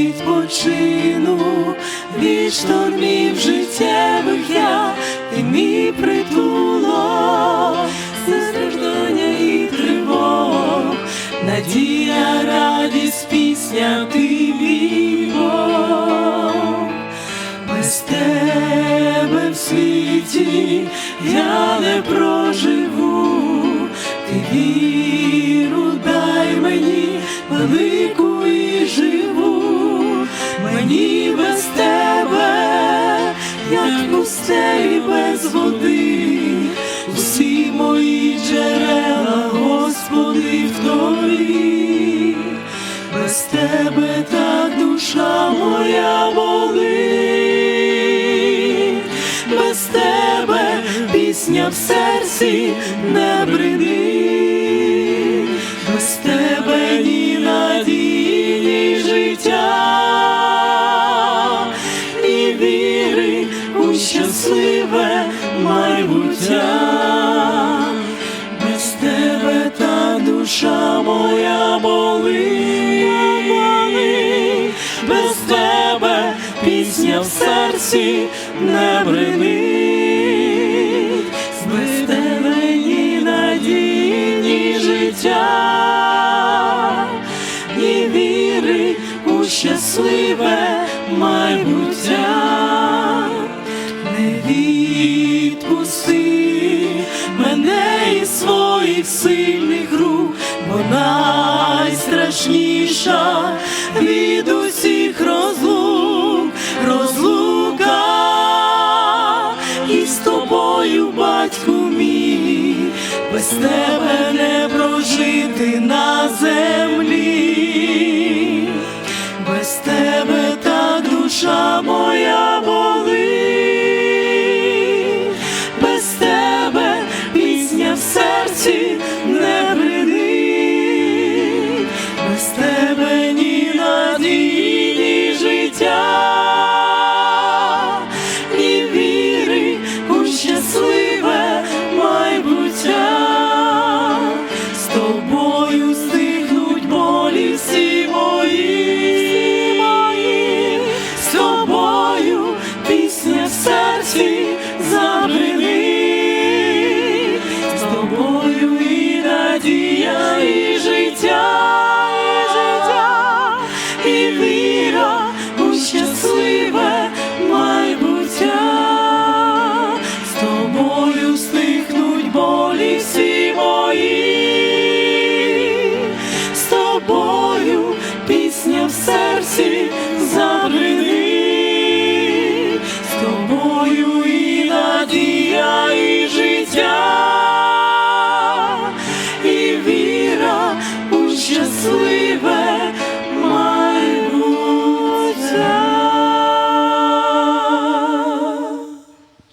відпочину. Від штормів життєвих я, ти мій притулок, все страждання і тривог, надія, радість, пісня, ти мій Бог. Без тебе в світі я не проживу, ти пустелі без води, усі мої джерела, Господи, в тобі, без тебе так душа моя болить, без тебе пісня в серці не бринить, без тебе ні надії, ні життя, ні віри. у щасливе майбуття, без тебе та душа моя болить, без тебе пісня в серці не бринить, без тебе ні надії, ні життя, ні віри у щасливе майбуття відпусти мене із своїх сильних рук, бо найстрашніша від усіх розлук, розлука і з тобою, батьку мій, без тебе не прожити на землі, без тебе та душа моя. серці не прийди без тебе ні надії, ні життя.